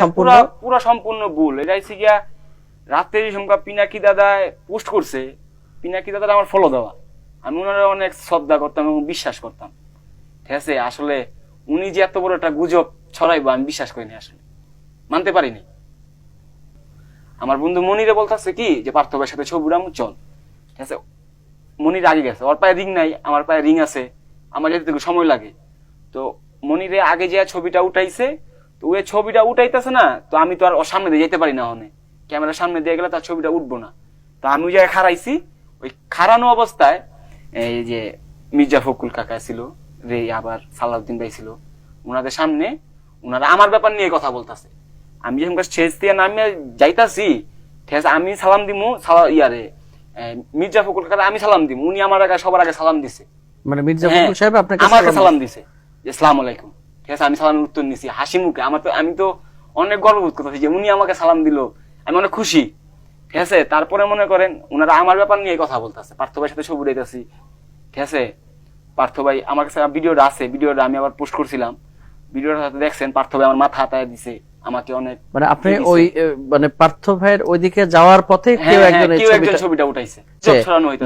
সম্পূর্ণ পুরা পুরা সম্পূর্ণ ভুল। এটা হচ্ছে গিয়া রাতে সংখ্যা পিনাকি দাদা পোস্ট করছে। পিনাকি আমার ফলো দেওয়া। আমি ওনারা অনেক শ্রদ্ধা করতাম এবং বিশ্বাস করতাম। ঠিক আছে আসলে উনি যে এত বড় একটা গুজব ছড়াইবো আমি বিশ্বাস করিনি আসলে। মানতে পারিনি। আমার বন্ধু মনিরে বলতেছে কি যে পার্থবের সাথে ছবি উড়ামু চল। ঠিক আছে মনির আগে গেছে ওর পায়ে রিং নাই আমার পায়ে রিং আছে আমার যেতে সময় লাগে। তো মনিরে আগে যে ছবিটা উঠাইছে তো ওই ছবিটা উঠাইতেছে না তো আমি তো আর ওর সামনে দিয়ে যেতে পারি না ওখানে। ক্যামেরার সামনে দিয়ে গেলে তার ছবিটা উঠবো না। তো আমি ওই জায়গায় খারাইছি ওই খারানো অবস্থায় এই যে মির্জা ফকুল কাকা ছিল রে আবার সালাউদ্দিন ভাই ছিল ওনাদের সামনে ওনারা আমার ব্যাপার নিয়ে কথা বলতেছে। আমি যখন স্টেজ দিয়ে নামিয়ে যাইতাছি আছে আমি সালাম দিমু সালা ইয়ারে মির্জা ফকুল কাকা আমি সালাম দিমু উনি আমার আগে সবার আগে সালাম দিছে। মানে মির্জা হ্যাঁ, ফখরুল সাহেব আপনাকে আমাকে সালাম দিছে। আসসালামু আলাইকুম। ঠিক আছে আমি সালামের উত্তর নিছি। হাসি মুখে। আমার তো আমি তো অনেক গর্ববোধ করতেছি যে উনি আমাকে সালাম দিল। আমি অনেক খুশি। ঠিক আছে? তারপরে মনে করেন ওনারা আমার ব্যাপার নিয়ে কথা বলতেছে। পার্থ ভাইয়ের সাথে ছবি উঠাইতেছি ঠিক আছে? পার্থ ভাই আমার কাছে ভিডিওটা আছে। ভিডিওটা আমি আবার পোস্ট করছিলাম। ভিডিওটা সাথে দেখছেন পার্থ ভাই আমার মাথা হাতায় দিছে। আমাকে অনেক মানে আপনি ওই মানে পার্থ ভাইয়ের ওইদিকে যাওয়ার পথে হ্যাঁ, কেউ হ্যাঁ, একজন ছবিটা উঠাইছে।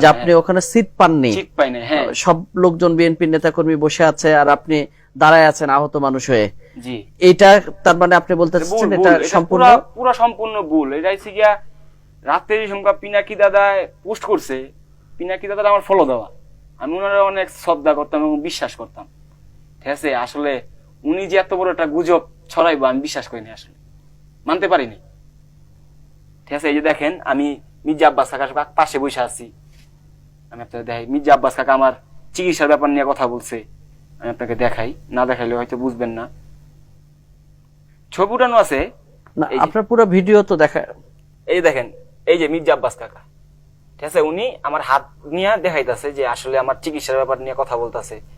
যে আপনি হ্যাঁ। ওখানে সিট পাননি। ঠিক পাই না হ্যাঁ। সব লোকজন বিএনপি নেতাকর্মী বসে আছে আর আপনি দাঁড়ায় আছেন আহত মানুষ হয়ে। জি। এটা তার মানে আপনি বলতে চাচ্ছেন এটা সম্পূর্ণ পুরা- পুরা সম্পূর্ণ ভুল। এটা হচ্ছে গিয়া রাতে সংখ্যা পিনাকি দাদা পোস্ট করছে। পিনাকি দাদার আমার ফলো দেওয়া। আমি ওনারা অনেক শ্রদ্ধা করতাম এবং বিশ্বাস করতাম। ঠিক আছে আসলে উনি যে এত বড় একটা গুজব ছড়াইবো আমি বিশ্বাস করিনি আসলে। মানতে পারিনি। ঠিক আছে এই যে দেখেন আমি মির্জা আব্বাস কাকার পাশে বসে আছি। আমি আপনাকে দেখাই মির্জা আব্বাস কাকা আমার চিকিৎসার ব্যাপার নিয়ে কথা বলছে। আমি আপনাকে দেখাই। না দেখাইলে হয়তো বুঝবেন না। ছবি উঠানো আছে। না আপনার পুরো ভিডিও তো দেখা এই দেখেন এই যে মির্জা আব্বাস কাকা। ঠিক আছে উনি আমার হাত নিয়ে দেখাইতেছে যে আসলে আমার চিকিৎসার ব্যাপার নিয়ে কথা বলতেছে।